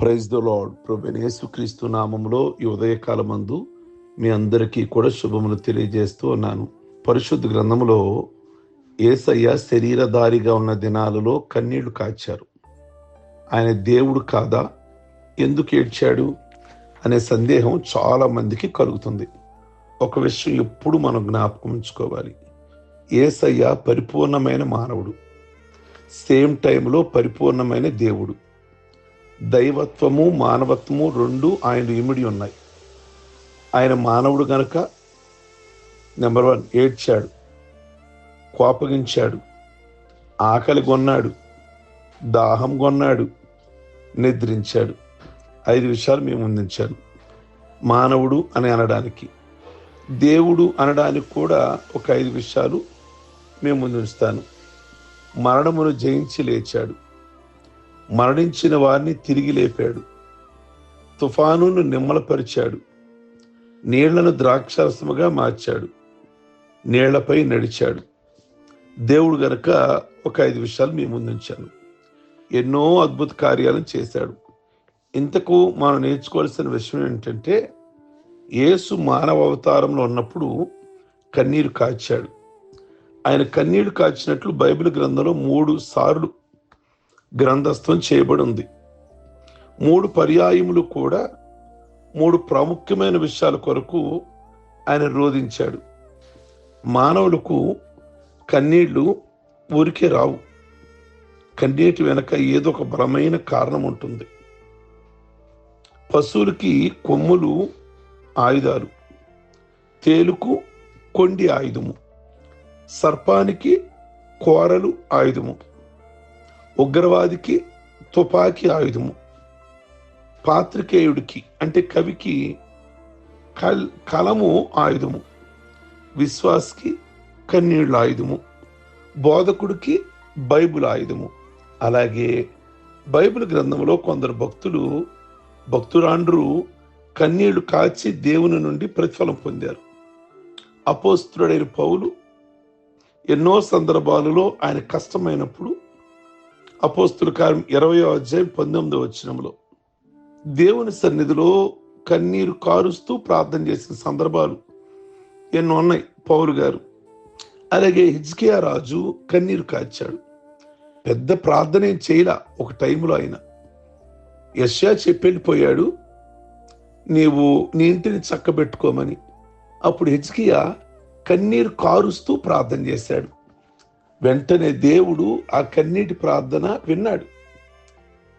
Praise the lord ప్రభు యేసుక్రీస్తు నామంలో ఈ ఉదయకాలమందు మీ అందరికీ కూడా శుభములు తెలియజేస్తూ ఉన్నాను. పరిశుద్ధ గ్రంథంలో ఏసయ్య శరీరధారిగా ఉన్న దినాలలో కన్నీళ్ళు కాచారు. ఆయన దేవుడు కాదా? ఎందుకు ఏడ్చాడు? అనే సందేహం చాలా మందికి కలుగుతుంది. ఒక విషయం ఎప్పుడు మనం జ్ఞాపకం ఉంచుకోవాలి. ఏసయ్య పరిపూర్ణమైన మానవుడు. సేమ్ టైంలో పరిపూర్ణమైన దేవుడు. దైవత్వము మానవత్వము రెండు ఆయన ఇమిడి ఉన్నాయి. ఆయన మానవుడు కనుక నెంబర్ వన్ ఏడ్చాడు కోపగించాడు ఆకలి కొన్నాడు దాహం కొన్నాడు నిద్రించాడు. ఐదు విషయాలు మేము ముందుంచాను మానవుడు అని అనడానికి దేవుడు అనడానికి కూడా ఒక ఐదు విషయాలు మేము ముందుంచుతాను. మరణమును జయించి లేచాడు. మరణించిన వారిని తిరిగి లేపాడు. తుఫానును నిమ్మలపరిచాడు. నీళ్ళను ద్రాక్షరసముగా మార్చాడు. నీళ్ళపై నడిచాడు. దేవుడు గనక ఒక ఐదు విషయాలు మీ ముందుంచాను ఎన్నో అద్భుత కార్యాలను చేశాడు. ఇంతకు మనం నేర్చుకోవాల్సిన విషయం ఏంటంటే యేసు మానవ అవతారంలో ఉన్నప్పుడు కన్నీరు కాచాడు. ఆయన కన్నీరు కాచినట్లు బైబిల్ గ్రంథంలో మూడు సార్లు గ్రంథస్థం చేయబడి ఉంది మూడు పర్యాయములు కూడా మూడు ప్రాముఖ్యమైన విషయాల కొరకు ఆయన రోధించాడు. మానవులకు కన్నీళ్ళు ఊరికే రావు. కన్నీటి వెనక ఏదో ఒక బలమైన కారణం ఉంటుంది. పశువులకి కొమ్ములు ఆయుధాలు తేలుకు కొండి ఆయుధము సర్పానికి కోరలు ఆయుధము ఉగ్రవాదికి తుపాకీ ఆయుధము. పాత్రికేయుడికి అంటే కవికి కల్ కలము ఆయుధము. విశ్వాస్కి కన్నీళ్ళ ఆయుధము. బోధకుడికి బైబుల్ ఆయుధము. అలాగే బైబిల్ గ్రంథంలో కొందరు భక్తులు భక్తురాండ్రు కన్నీళ్ళు కాచి దేవుని నుండి ప్రతిఫలం పొందారు. అపోస్తుడైన పౌలు ఎన్నో సందర్భాలలో ఆయన కష్టమైనప్పుడు అపోస్తుల కార్యం ఇరవై అధ్యాయం పంతొమ్మిదో వచ్చినంలో దేవుని సన్నిధిలో కన్నీరు కారుస్తూ ప్రార్థన చేసిన సందర్భాలు ఎన్నో ఉన్నాయి. పౌరు గారు అలాగే హిజ్కియా రాజు కన్నీరు కాచాడు. పెద్ద ప్రార్థన ఏం చేయలా ఒక టైంలో ఆయన. యశ్యా చెప్పెళ్ళిపోయాడు నీవు నీ ఇంటిని చక్కబెట్టుకోమని. అప్పుడు హిజ్కియా కన్నీరు కారుస్తూ ప్రార్థన చేశాడు. వెంటనే దేవుడు ఆ కన్నీటి ప్రార్థన విన్నాడు.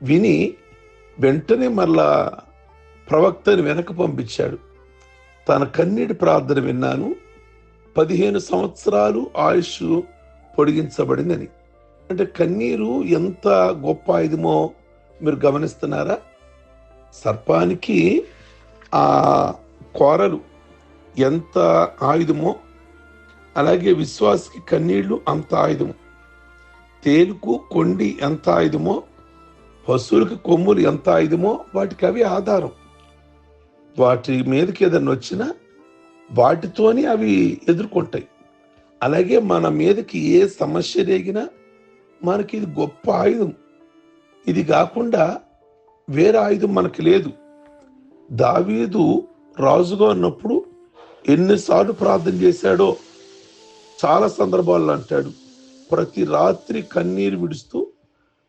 విని వెంటనే మళ్ళా ప్రవక్తని వెనక పంపించాడు. తన కన్నీటి ప్రార్థన విన్నాను. పదిహేను సంవత్సరాలు ఆయుష్ పొడిగించబడిందని. అంటే కన్నీరు ఎంత గొప్ప ఆయుధమో మీరు గమనిస్తున్నారా? సర్పానికి ఆ కోరలు ఎంత ఆయుధమో అలాగే విశ్వాసకి కన్నీళ్ళు అంత ఆయుధము తేలుకు కొండి ఎంత ఆయుధమో పశువులకు కొమ్ములు ఎంత ఆయుధమో వాటికి అవి ఆధారం. వాటి మీదకి ఏదైనా వచ్చినా వాటితోనే అవి ఎదుర్కొంటాయి. అలాగే మన మీదకి ఏ సమస్య రేగినా మనకి ఇది గొప్ప ఆయుధం. ఇది కాకుండా వేరే ఆయుధం మనకి లేదు. దావీదు రాజుగా ఉన్నప్పుడు ఎన్నిసార్లు ప్రార్థన చేశాడో చాలా సందర్భాల్లో అంటాడు ప్రతి రాత్రి కన్నీరు విడుస్తూ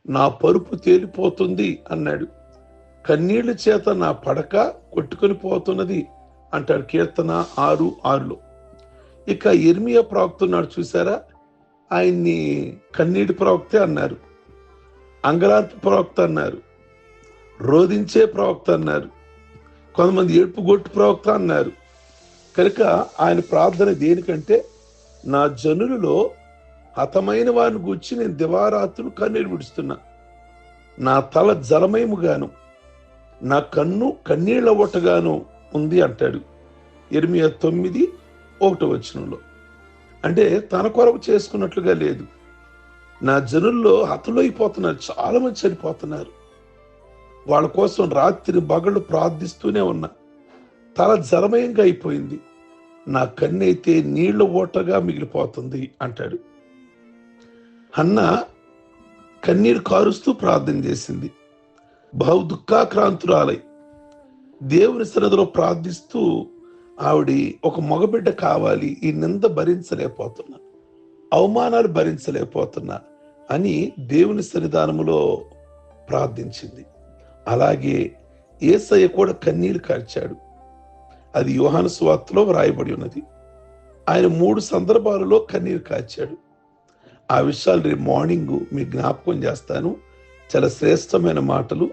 నా పరుపు తేలిపోతుంది అన్నాడు. కన్నీళ్ళ చేత నా పడక కొట్టుకొని పోతున్నది అంటాడు కీర్తన ఆరు ఆరులో. ఇక ఇర్మియా ప్రవక్తున్నాడు చూసారా? ఆయన్ని కన్నీటి ప్రవక్తే అన్నారు అంగరాత్రి ప్రవక్త అన్నారు రోధించే ప్రవక్త అన్నారు కొంతమంది ఏడుపు గొట్టు ప్రవక్త అన్నారు. కనుక ఆయన ప్రార్థన దేనికంటే నా జనులలో హతమైన వారిని గూర్చి నేను దివారాత్రులు కన్నీరు విడుస్తున్నా. నా తల జలమయముగాను నా కన్ను కన్నీళ్ళ ఒట్టగాను ఉంది అంటాడు. ఎనిమిది తొమ్మిది ఒకటో వచనంలో. అంటే తన కొరకు చేసుకున్నట్లుగా లేదు. నా జనుల్లో హతులైపోతున్నారు చాలా మంది చనిపోతున్నారు. వాళ్ళ కోసం రాత్రి బగళ్ళు ప్రార్థిస్తూనే ఉన్నా. తల జలమయంగా అయిపోయింది. నా కన్నైతే నీళ్ళ ఓటగా మిగిలిపోతుంది అంటాడు. అన్న కన్నీరు కారుస్తూ ప్రార్థన చేసింది. బహు దుఃఖాక్రాంతురాలై దేవుని సరదలో ప్రార్థిస్తూ ఆవిడ ఒక మగబిడ్డ కావాలి ఈ నింద భరించలేకపోతున్నా అవమానాలు భరించలేకపోతున్నా అని దేవుని సన్నిధానములో ప్రార్థించింది. అలాగే ఏసయ్య కూడా కన్నీరు కార్చాడు. అది యోహాను సువార్తలో వ్రాయబడి ఉన్నది. ఆయన మూడు సందర్భాలలో కన్నీరు కాచాడు. ఆ విషయాలు రేపు మార్నింగ్ మీ జ్ఞాపకం చేస్తాను. చాలా శ్రేష్టమైన మాటలు.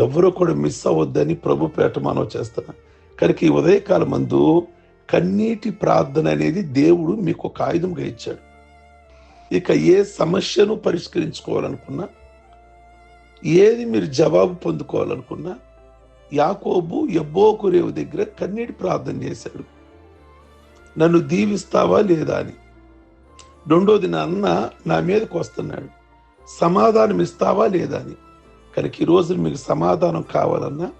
ఎవరో కూడా మిస్ అవ్వద్దని ప్రభు పేట మనవి చేస్తాను. కనుక ఈ ఉదయకాలం మందు కన్నీటి ప్రార్థన అనేది దేవుడు మీకు ఒక ఆయుధంగా ఇచ్చాడు. ఇక ఏ సమస్యను పరిష్కరించుకోవాలనుకున్నా ఏది మీరు జవాబు పొందుకోవాలనుకున్నా యాకోబు ఎబ్బోకురేవు దగ్గర కన్నీటి ప్రార్థన చేశాడు. నన్ను దీవిస్తావా లేదా అని. రెండోది నా అన్న నా మీదకి వస్తున్నాడు. సమాధానం ఇస్తావా లేదా అని. కనుక ఈ రోజు మీకు సమాధానం కావాలన్నా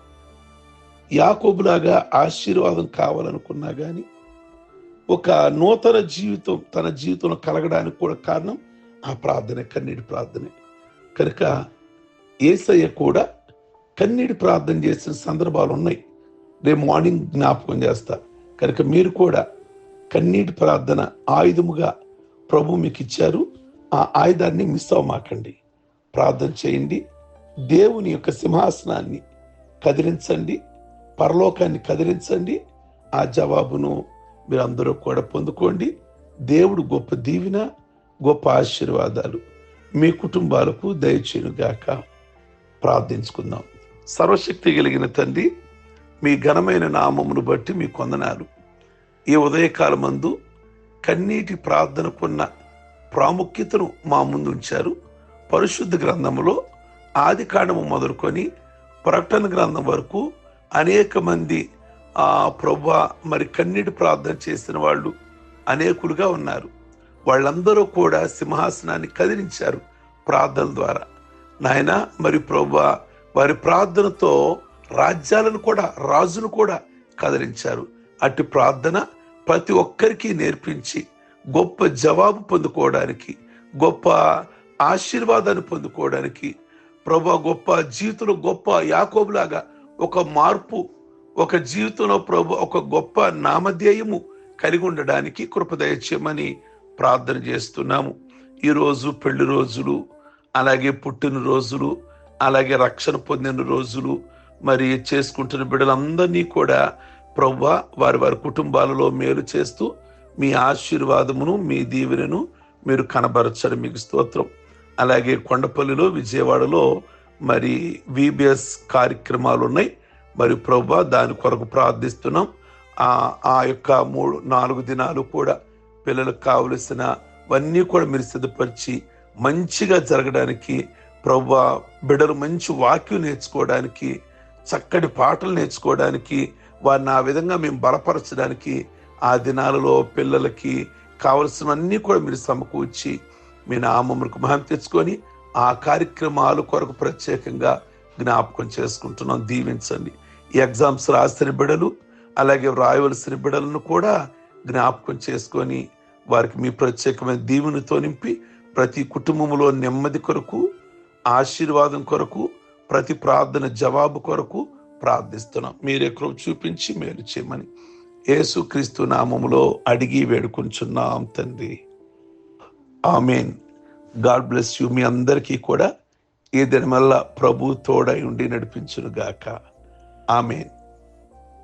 యాకోబులాగా ఆశీర్వాదం కావాలనుకున్నా కానీ ఒక నూతన జీవితం తన జీవితంలో కలగడానికి కూడా కారణం ఆ ప్రార్థనే కన్నీటి ప్రార్థనే. కనుక ఏసయ్య కూడా కన్నీటి ప్రార్థన చేసిన సందర్భాలు ఉన్నాయి. రేపు మార్నింగ్ జ్ఞాపకం చేస్తా. కనుక మీరు కూడా కన్నీటి ప్రార్థన ఆయుధముగా ప్రభు మీకు ఇచ్చారు. ఆ ఆయుధాన్ని మిస్ అవ్వమాకండి. ప్రార్థన చేయండి. దేవుని యొక్క సింహాసనాన్ని కదిలించండి. పరలోకాన్ని కదిలించండి. ఆ జవాబును మీరు అందరూ కూడా పొందుకోండి. దేవుడు గొప్ప దీవెన గొప్ప ఆశీర్వాదాలు మీ కుటుంబాలకు దయచేయుగాక ప్రార్థించుకుందాం. సర్వశక్తి కలిగిన తండ్రి మీ ఘనమైన నామమును బట్టి మీ కొందనాలు ఈ ఉదయకాలమందు కన్నీటి ప్రార్థనకున్న ప్రాముఖ్యతను మా ముందు ఉంచారు. పరిశుద్ధ గ్రంథములో ఆది కాండము మొదలుకొని ప్రకటన గ్రంథం వరకు అనేక మంది ఆ ప్రభు మరి కన్నీటి ప్రార్థన చేసిన వాళ్ళు అనేకులుగా ఉన్నారు. వాళ్ళందరూ కూడా సింహాసనాన్ని కదిలించారు ప్రార్థన ద్వారా. నాయన మరి ప్రభా వారి ప్రార్థనతో రాజ్యాలను కూడా రాజును కూడా కదిలించారు. అట్టి ప్రార్థన ప్రతి ఒక్కరికి నేర్పించి గొప్ప జవాబు పొందుకోవడానికి గొప్ప ఆశీర్వాదాన్ని పొందుకోవడానికి ప్రభు గొప్ప జీవితంలో గొప్ప యాకోబులాగా ఒక మార్పు ఒక జీవితంలో ప్రభు ఒక గొప్ప నామధేయము కలిగి ఉండడానికి కృపదయచేయమని ప్రార్థన చేస్తున్నాము. ఈరోజు పెళ్ళి రోజులు అలాగే పుట్టిన రోజులు అలాగే రక్షణ పొందిన రోజులు మరి చేసుకుంటున్న బిడ్డలందరినీ కూడా ప్రవ్వ వారి వారి కుటుంబాలలో మేలు చేస్తూ మీ ఆశీర్వాదమును మీ దీవెనను మీరు కనబరచడం. మీకు స్తోత్రం. అలాగే కొండపల్లిలో విజయవాడలో మరి విబిఎస్ కార్యక్రమాలు ఉన్నాయి. మరి ప్రభు దాని కొరకు ప్రార్థిస్తున్నాం. ఆ ఆ యొక్క మూడు నాలుగు దినాలు కూడా పిల్లలకు కావలసినవన్నీ కూడా మీరు సిద్ధపరిచి మంచిగా జరగడానికి ప్రభు బిడ్డలు మంచి వాక్యం నేర్చుకోవడానికి చక్కటి పాటలు నేర్చుకోవడానికి వారిని ఆ విధంగా మేము బలపరచడానికి ఆ దినాలలో పిల్లలకి కావలసినవన్నీ కూడా మీరు సమకూర్చి మీ నామములకు మహం తెచ్చుకొని ఆ కార్యక్రమాలు కొరకు ప్రత్యేకంగా జ్ఞాపకం చేసుకుంటున్నాం. దీవించండి. ఈ ఎగ్జామ్స్ రాసిన బిడలు అలాగే వ్రాయవలసిన బిడలను కూడా జ్ఞాపకం చేసుకొని వారికి మీ ప్రత్యేకమైన దీవెనతో నింపి ప్రతి కుటుంబంలో నెమ్మది కొరకు ఆశీర్వాదం కొరకు ప్రతి ప్రార్థన జవాబు కొరకు ప్రార్థిస్తున్నాం. మీరే కృప చూపించి మేలు చేయమని యేసుక్రీస్తు నామములో అడిగి వేడుకుంటున్నాం తండ్రి. ఆమెన్. God bless you. మీ అందరికీ కూడా ఈ దినమల్ల ప్రభు తోడై ఉండి నడిపించును గాక ఆమెన్.